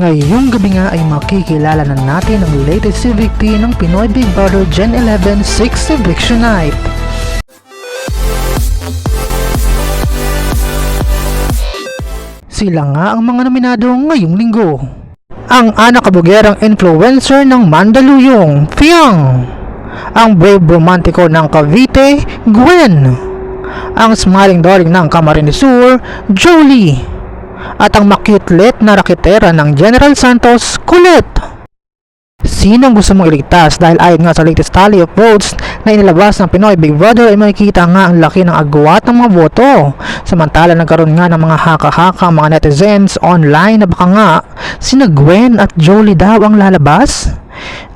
Ngayong gabi nga ay makikilala na natin ang latest evictee ng Pinoy Big Brother Gen 11 6th Eviction Night. Sila nga ang mga nominado ngayong linggo. Ang anak kabugerang influencer ng Mandaluyong, Fiang. Ang brave romantiko ng Cavite, Gwen. Ang smiling darling ng Camarines Sur, Jolie. At ang makitlet na raketera ng General Santos, Colette. Sino ang gusto mong iligtas dahil ayon nga sa latest tally of votes na inilabas ng Pinoy Big Brother ay makikita nga ang laki ng agwat ng mga boto. Samantala nagkaroon nga ng mga haka-haka mga netizens online na baka nga sina Gwen at Jolie daw ang lalabas.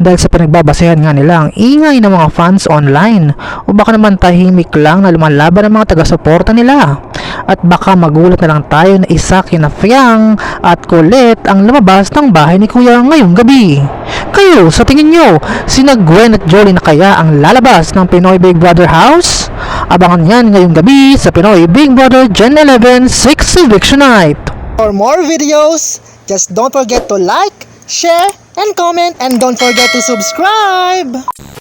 Dahil sa pinagbabasehan nga nila ang ingay ng mga fans online o baka naman tahimik lang na lumalaban ang mga taga-suporta nila. At baka magulat na lang tayo na isa kina Fiang at Colette ang lumabas ng bahay ni Kuya ngayong gabi. Kayo, sa tingin nyo, sina Gwen at Jolie na kaya ang lalabas ng Pinoy Big Brother House? Abangan yan ngayong gabi sa Pinoy Big Brother Gen 11 6th Eviction Night. For more videos, just don't forget to like, share, and comment, and don't forget to subscribe!